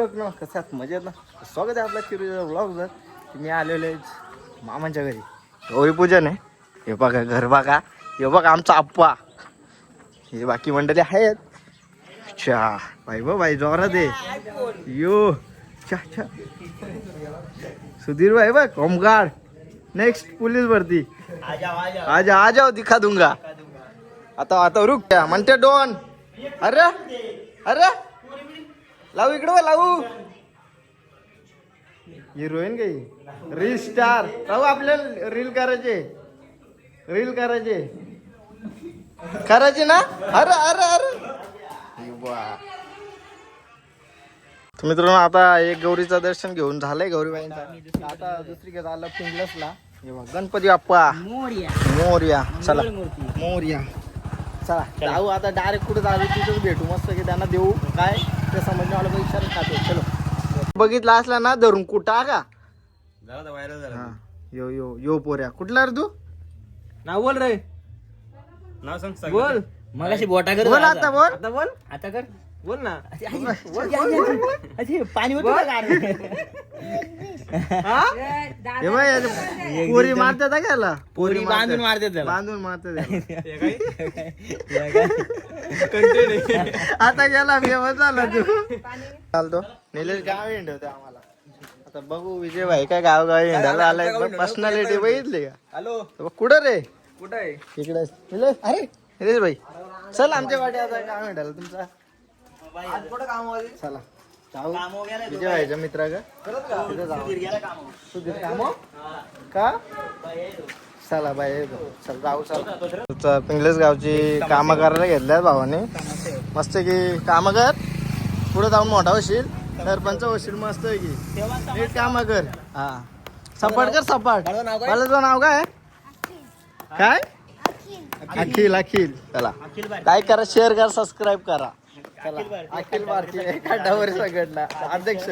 प्रेक्षक ना कसात मजेत ना स्वागत आहे आपल्या किरू ब्लॉग जर मी आलेलो आहे मामांच्या घरी. गौरी पूजन आहे. हे बघा घर बघा. हे बघा आमचा आप्पा. हे बाकी मंडळी आहेत. च्या बाई बा बाई जोरात आहे. यो चा चा सुधीर भाई बघ होमगार्ड नेक्स्ट पोलीस भरती. आजा आजा आ जाओ दिखा दूंगा आता आता रुक म्हणते डोन. अरे अरे. लावू इकडं लावू. हिरोईन काही रील स्टार राहू आपल्याला रील करायचे. रील करायचे. करायचे ना? अरे अरे अरे. वा. तर मित्रांनो आता एक गौरीचं दर्शन घेऊन झालंय गौरीबाईंचा. आता दुसरीकडे आलं पिंगलसला. गणपती बाप्पा. मोर्या. चला. मोर्या. चला. जाऊ आता डायरेक्ट कुठे जाऊ तिथंच भेटू. मस्त की त्यांना देऊ. काय? चलो. बघितला असला ना धरून कुठा का. यो यो यो पोऱ्या. कुठला रे तू? नाव बोल रे. नाव सांग बोल. मगाशी बोटा कर बोल आता बोल. आता बोल. आता कर. बोल ना. पाणी हे? पोरी मारतात का याला पोरी बांधून मारतात. मारते बांधून मारतात आता गेला फेमस झाला तू. चालतो. निलेश गाव हिंडवते आम्हाला. आता बघू विजय भाई काय गाव गाव हिंडायला आलाय पर्सनॅलिटी बघितली का? हॅलो कुठं रे? कुठं आहे? इकडे. निलेश? अरे निलेश भाई चल आमच्या वाटे आता गाव हिंडायला तुमचा. चला. जाऊ. विजय भाईचा मित्र का? तिथं जाऊ. सुधीर कामो का? चला बाय चल जाऊ चल. पिंगलेस गावची कामं करायला घेतल्यात भावाने. मस्त की कामं कर. पुढे जाऊन मोठा होशील. सरपंच होशील मस्त की. नीट कामं कर. हा. सपाट कर सपाट. मला तुझं नाव काय? काय? अखिल. अखिल चला. काय करा शेअर करा सबस्क्राईब करा. चला. अखिल भारतीय काठावर सगळला अध्यक्ष.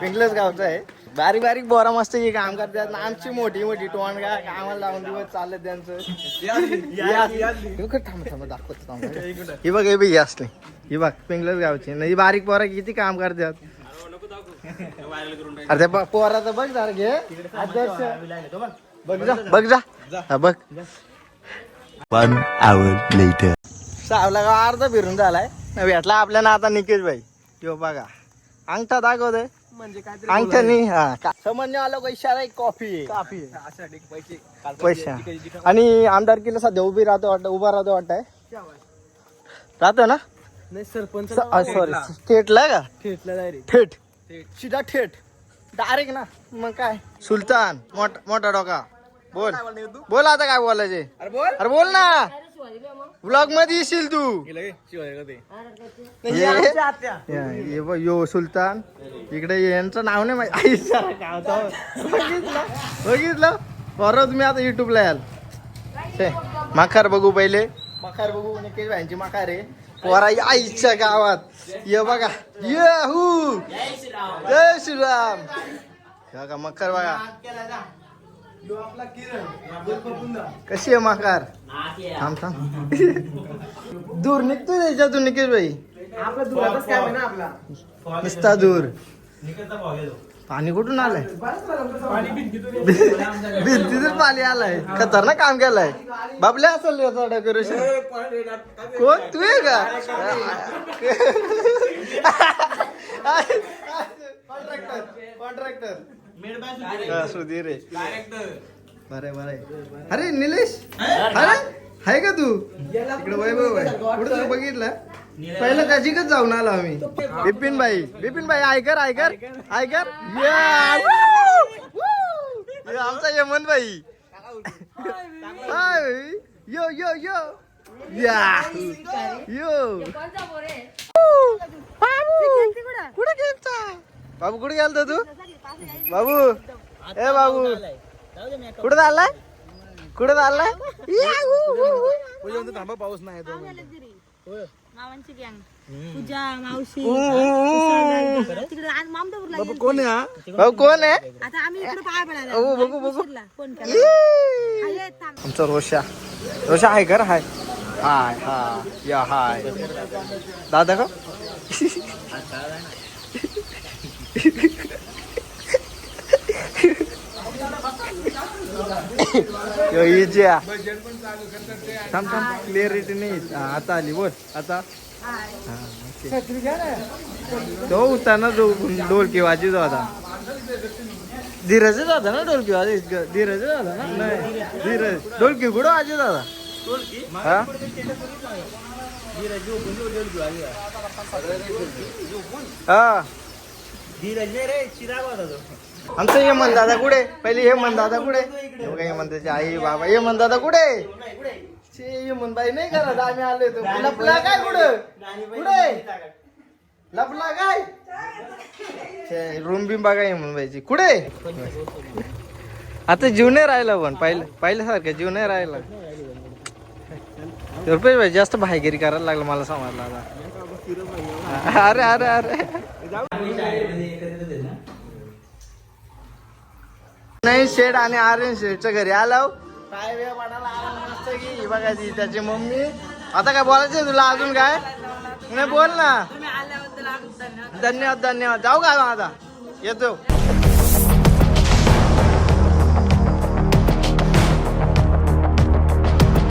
पिंगलस गावचा आहे. बारीक बारीक बोरा मस्त की काम करतात. आमची मोठी मोठी टोन का कामाला लावून दिवस चाललं त्यांचं. हे बघ, थांब थांब दाखवतो थांब. ही बघ हे बघ ही असली. ही बघ पिंगलस गावची. नाही बारीक पोरा किती काम करतात. अरे ते पोराचं बघ जरा घे. अध्यक्ष. बघ जा बघ जा. हा बघ. One hour later. सावला का अर्धा फिरून झालाय. भेटला आपल्याला आता निकेश भाई. यो बघा. अंगठा दाखवतोय. म्हणजे काय हा का- समजणे आलो का इशारा एक कॉफी कॉफी पैसे पैसा. आणि आमदार किल्ला सध्या उभी राहतो वाटत उभा राहतो वाटतंय. राहतो ना? नाही सरपंच सॉरी थेटला का? थेटला डायरेक्ट थेट. सीधा थेट. डायरेक्ट ना. मग काय? सुलतान मोठ मोठा डोका. बोल. बोल आता काय बोलायचे? अरे बोल. अरे बोल ना. ब्लॉगमध्ये येशील तू. हे बघ, यो सुलतान. इकडे यांचं नाव नाही माहिती. आई सारा गावचा. बघितलं? बघितलं? परत तुम्ही आता युट्यूबला याल. छे, माखार बघू पहिले. माखार बघू निकेश भाईंची माखार आहे. पोरा आईच्या गावात. ये बघा. ये हू जय श्रीराम. हे बघा मकर बघा. कशी आहे माकार थांब थांब. दूर निघतोय त्याच्यातून निकेश भाई. आपला दुधाचाच काम आहे ना आपला. निस्ता दूर. पाणी कुठून आलंय? भिंतीतून पाणी आलंय. खतरनाक काम केलंय. बाबल्या असेल याचं डेकोरेशन कोण? तू आहे का? Contractor contractor. सुधीर आहे बरे बरे अरे निलेश? अरे आहे का तू? इकडे वैभव आहे कुठं तू बघितलं? पहिलं कशिकच जाऊन आलो आम्ही. बिपिन भाई बिपिन भाई ऐकर ऐकर ऐकर या! Woo! हे आमचा यमन भाई. हाय यो यो यो या यो बाबू! कुठे गेलता? बाबू कुठे गेलता तू? बाबू ए बाबू. कुठे चाललाय? कुठे चाललाय? थांबा पाऊस नाही मामांची गँग. पूजा मावशी. ऊ, ऊ, ऊ. तिकडे आज मामदापूरला गेलो. कोण आहे हा? कोण आहे? आता आम्ही इकडे पाय पडायला ओ, बघू, बघू. आमचा रोशा. रोशा आहे कर हाय. हाय हा या हाय. दादा का? थांब थांब. क्लिअरिटी नाही. हा, आता आली बोल. आता? हा, ओके. तो होता ना. जो ढोलकी वाजीत होता. धीरजच होता ना ढोलकी वाजीत धीरजच होता ना? नाही. धीरज. ढोलकी कुठं होता? हा? हा. आमचं हेमंत दादा कुठे? पहिले हेमंत दादा कुठे? हे त्याची आई बाबा हेमंत दादा कुठे? छे हेमंत बाई नाही करत आम्ही आलोय तो लपला काय कुठं? कुठे? लपला काय? रूम बिम बघा हेमंत बाईची कुठे? आता जीव नाही राहिला पण पहिलं पहिल्यासारखं जीव नाही राहिला. रुपेश भाई जास्त भाईगिरी करायला लागलं मला समजलं आता. अरे अरे अरे. नाही शेड आणि आर्यन शेडच्या घरी आलो. काय वेळ मस्त की. बघायची त्याची मम्मी. आता काय बोलायचं तुला अजून काय? नाही बोल ना. धन्यवाद धन्यवाद. जाऊ का आता? येतो.